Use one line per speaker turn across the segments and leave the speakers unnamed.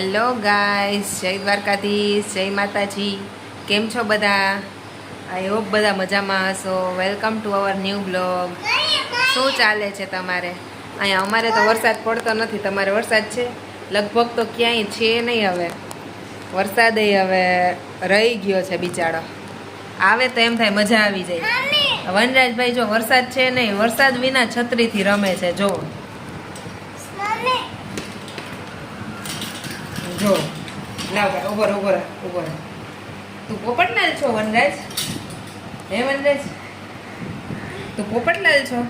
Hello guys, જય દ્વારકાધીશ, જય માતાજી. કેમ છો બધા? આઈ હોપ બધા મજામાં હશો. Welcome to our new blog. શું ચાલે છે તમારે? અહીંયા અમારે તો વરસાદ પડતો નથી. તમારે વરસાદ છે? લગભગ તો ક્યાંય છે નહીં હવે. વરસાદે હવે રહી ગયો છે બિચારો. આવે તો એમ થાય મજા આવી જાય. વનરાજભાઈ, જો વરસાદ છે નહીં, વરસાદ વિના છત્રીથી રમે છે જો જો. લાવ ભાઈ ઊભો ઊભો ઊભો તું પોપટલાલ છો, વનરાજ? હે, વનરાજ? તું પોપટલાલ છો?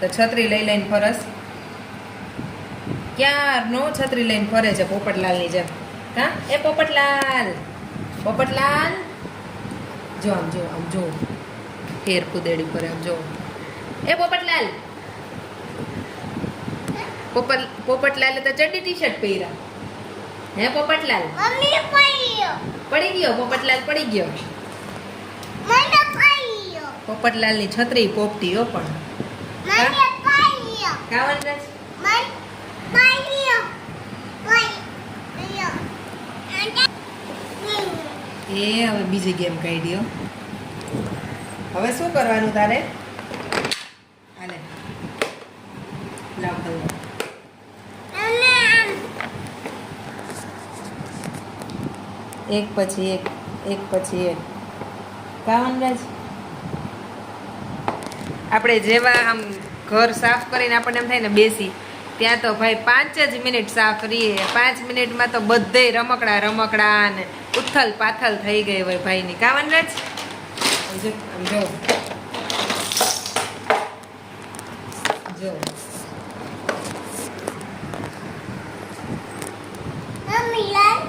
તો છત્રી લઈ લઈને ફરસ. ક્યારનો છત્રી લઈને ફરે છે પોપટલાલની જેમ? હા એ પોપટલાલ! પોપટલાલ! જો આમ જો આમ, જો. ફેર કુદેડી ફરે આમ, જો. એ પોપટલાલ! પોપટ, પોપટલાલે તો ચડ્ડી ટી શર્ટ પહેર્યા. હે પોપટલાલ?
મમ્મી પાયો.
પડી ગયો પોપટલાલ પડી ગયો.
મને પાયો.
પોપટલાલની છત્રી પોપટી હો પણ.
મને પાયો.
કાવન રાજ
મને પડી ગયો
એ હવે બીજી ગેમ કાઢી હવે શું કરવાનું તારે હાલે લાવ કલર એક પછી એક એક પછી એક. કાવનરાજ આપણે જેવા આમ ઘર સાફ કરીને આપણને એમ થાય ને બેસી ત્યાં તો ભાઈ પાંચ જ મિનિટ સાફ રહીએ પાંચ મિનિટમાં તો બધે રમકડા રમકડા ને ઉથલ પાથલ થઈ ગઈ હોય ભાઈની. કાવનરાજ જો. જો જો
મમ્મી લાલ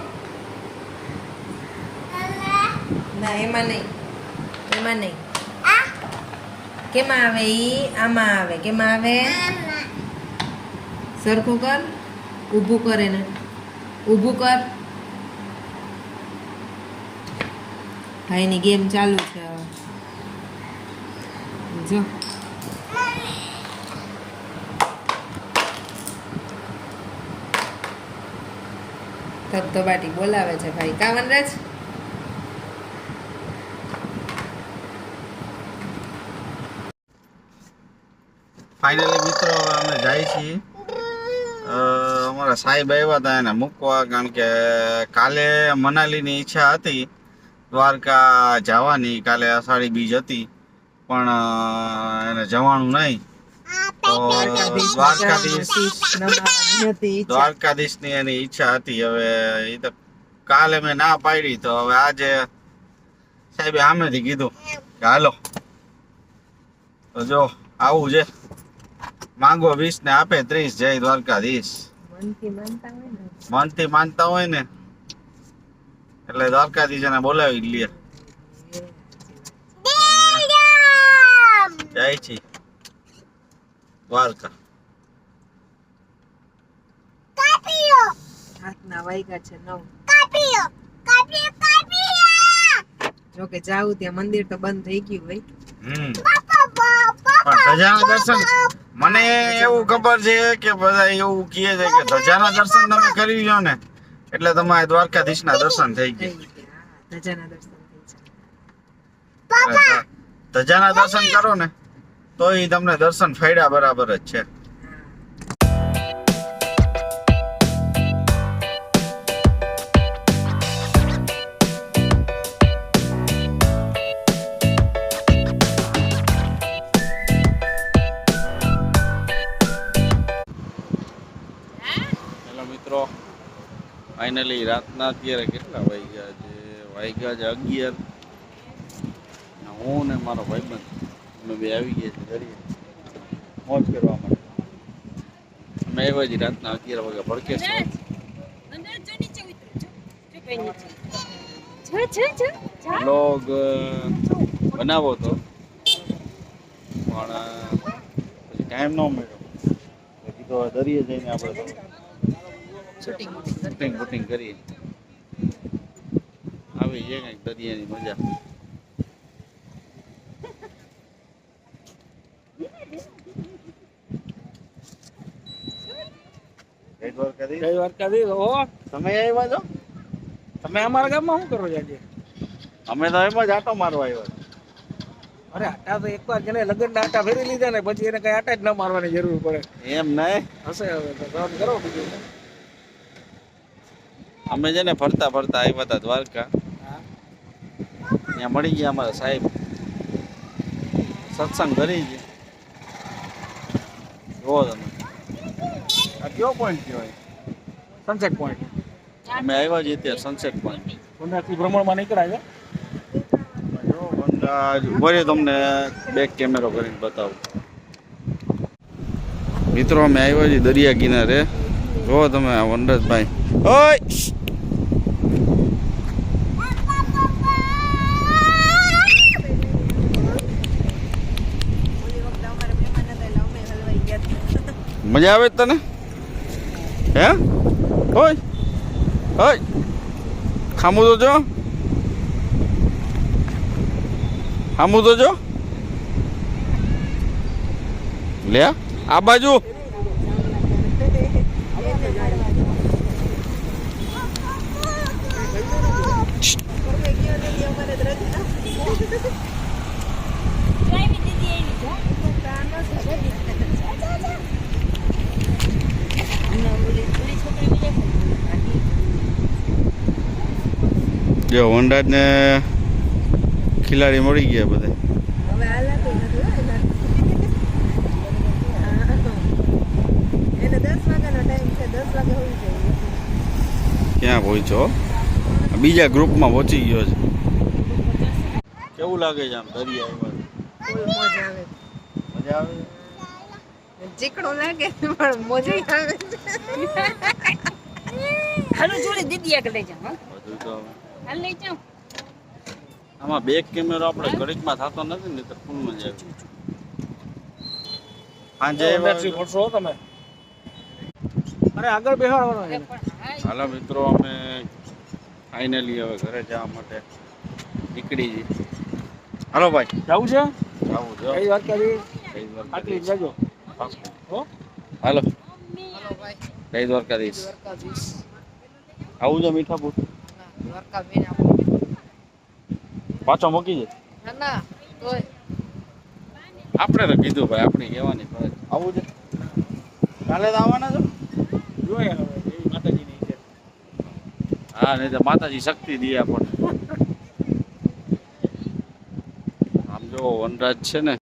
મમ્મા
ના એમાં નહીં. એમાં નહીં. કેમાં આવે ઈ? આમાં આવે. કેમાં આવે? સરખું કર. ઊભું કર એને. ઊભું કર. ભાઈની ગેમ ચાલુ છે જો. ધબધબાટી બોલાવે છે ભાઈ. કા વનરાજ
ફાઇનલી મિત્રો અમે જાય છીએ. અમારા સાહેબ આવ્યા હતા એને મૂકવા, કારણ કે કાલે મનાલીની ઈચ્છા હતી. દ્વારકા જવાની, કાલે અષાઢી બીજ હતી. પણ એને જવાનું નહીં. દ્વારકાધીશની એની ઈચ્છા હતી. હવે એ તો કાલે મેં ના પાડી, તો હવે આજે સાહેબે સામેથી કીધું કે, હાલો જો, આવું છે. માંગો વીસ ને આપે ત્રીસ. જય દ્વારકાધીશ.
મનથી માનતા હોય ને.
ને. એટલે દ્વારકાધીશ એને બોલાવી જ લે. જાય છે દ્વારકા.
કાપીયો
હાથના વાગ્યા છે નવ. જો કે જાવું ત્યાં મંદિર તો બંધ થઈ ગયું હોય.
હમ. પણ ધજાના દર્શન મને એવું ખબર છે કે બધા એવું કહે છે કે ધજાના દર્શન તમે કરી લો ને એટલે તમારે દ્વારકાધીશના દર્શન થઈ ગયા.
દર્શન
ધજાના દર્શન કરો ને તો એ તમને દર્શન ફેડ્યા બરાબર જ છે. હેલો મિત્રો. ફાઇનલી રાતના અત્યારે કેટલા વાગ્યા છે? વાગ્યા છે અગિયાર. હું ને મારો ભાઈબંધ અમે બે આવી ગયા છે ઘરે. મોજ કરવા માટે. અમે એવા જ રાતના અગિયાર વાગે ભડકે બ્લોગ બનાવો તો. પણ પછી ટાઈમ ન મળ્યો. તો દરિયે જઈને આપણે
શૂટિંગ
શૂટિંગ બૂટિંગ કરીએ. આવી છે કંઈક દરિયાની મજા.
જય દ્વારકાધીશ ઓહો
તમે આવ્યા છો?
તમે અમારા ગામમાં શું કરો છો આજે?
અમે તો એમાં જ આટો મારવા આવ્યા
અરે આટા તો એકવાર જેને લગ્ન ના આટા ફેરી લીધા ને પછી એને કઈ આટા જ ન મારવાની જરૂર પડે.
એમ નહીં?
હશે હવે તો કરો બીજું.
અમે છે ને ફરતા ફરતા આવ્યા હતા દ્વારકા. ત્યાં મળી ગયા અમારા સાહેબ. સત્સંગ કરી છે. જોવો તમે. આ કયો પોઈન્ટ કહેવાય?
સનસેટ પોઈન્ટ
અમે આવ્યા છીએ ત્યાં સનસેટ પોઈન્ટ
પંદરથી ભ્રમણમાં નીકળ્યા છે?
ઉભરે તમને બેક કેમેરો કરીને બતાવું. મિત્રો, અમે આવ્યા છીએ દરિયા કિનારે. જો તમે આ વનરાજભાઈ. ઓય! મજા આવે તને? હે? ઓય! ઓય! ખામું તો જો. ખામું તો જો. લે આ બાજુ. જો ને ખિલાડી મળી ગયા બધા.
એને દસ વાગ્યાનો ટાઈમ છે દસ વાગે હોવી જોઈએ.
ક્યાં પહોંચ્યો બીજા ગ્રુપમાં પહોંચી ગયો છે. કેવું લાગે છે આમ દરિયા
મજા આવે.
મજા આવે?
ચીકણું લાગે પણ મજા આવે.
હાલો જોડે દીદી આગળ લઈ
તો
હાલ લઈ જાઓ.
આમાં બેક કેમેરો આપણે ઘડીકમાં થતો નથી ને તો ફૂલ મજા આવે સાંજે
મળશો તમે? અરે આગળ બેહાડવાનો છે.
હાલો મિત્રો અમે ફાઇનલી હવે ઘરે જવા માટે નીકળી જઈએ. હાલો ભાઈ.
જવું છે?
આવું જો
કઈ વાત કરી? આટલી જજો.
હાલો.
હલો ભાઈ.
જય દ્વારકાધીશ. આવું છે મીઠાપુર?
દ્વારકા
પાછો મૂકી જાય
ના ના તોય.
આપણે તો કીધું ભાઈ આપણી કહેવાની ફરજ. આવું છે? કાલે તો આવવાના છો?
જોઈએ હવે એવી માતાજીની છે.
હા નહીં તો માતાજી શક્તિ દે આપણને આમ જો વનરાજ છે ને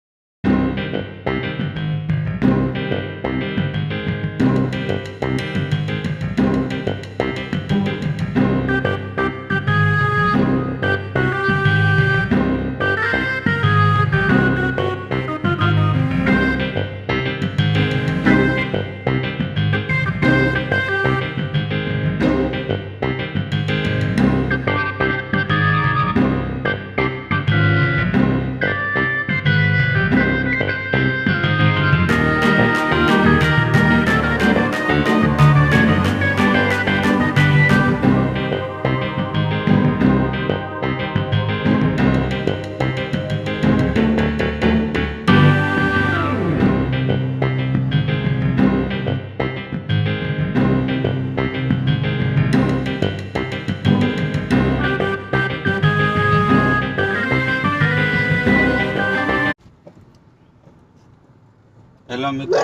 હેલો મિત્રો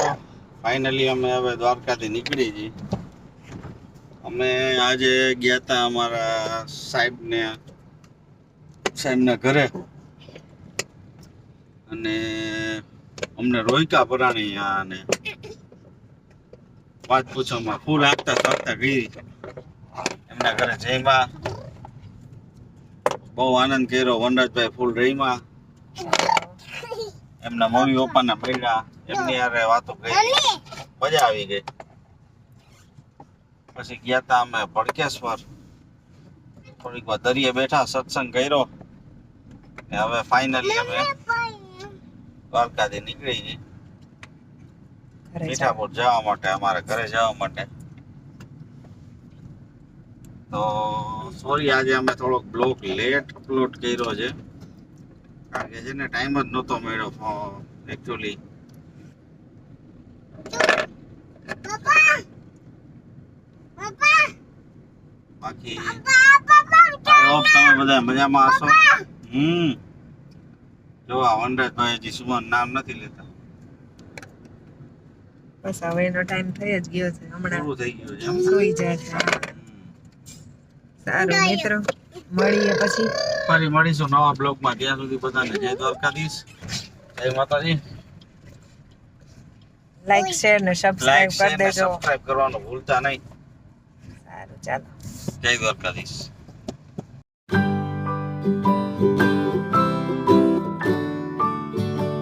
ફાઇનલી અમે હવે દ્વારકાથી નીકળી છીએ. અમે આજે ગયા હતા અમારા સાહેબને, સાહેબના ઘરે. અને અમને રોયકા પરાણી અને વાત પૂછવામાં ફૂલ આપતા શકતા ગઈ. એમના ઘરે જઈમાં. બહુ આનંદ કર્યો. વનરાજભાઈ ફૂલ રહીમાં એમના મમ્મી પપ્પાના મળ્યા એમની હારે વાતો કરી. મજા આવી ગઈ. પછી ગયા તા અમે ભડકેશ્વર. થોડીક વાર દરિયે બેઠા સત્સંગ કર્યો. ને હવે ફાઇનલી અમે દ્વારકાથી નીકળી ગઈ. મીઠાપુર જવા માટે અમારા ઘરે જવા માટે. તો સોરી આજે અમે થોડોક બ્લોગ લેટ અપલોડ કર્યો છે. કારણ કે છે ને ટાઈમ જ નહોતો મળ્યો એકચ્યુઅલી બાકી આઈ હોપ તમે બધા મજામાં હશો? હમ. જો આ વનરાજભાઈ હજી સુમન નામ નથી લેતા.
બસ હવે એનો ટાઈમ થઈ જ ગયો છે. હમણાં
થઈ ગયો છે. એમ
સુઈ છે. સારું મિત્રો. મળીએ પછી.
ફરી મળીશું નવા બ્લોગમાં. ત્યાં સુધી બધાને જય દ્વારકાધીશ. જય માતાજી.
લાઈક શેર ને
લાઈક
સબસ્ક્રાઇબ કરી
ને
દેજો.
સબસ્ક્રાઇબ કરવાનું ભૂલતા નહીં.
સારું ચાલો.
જય દ્વારકાધીશ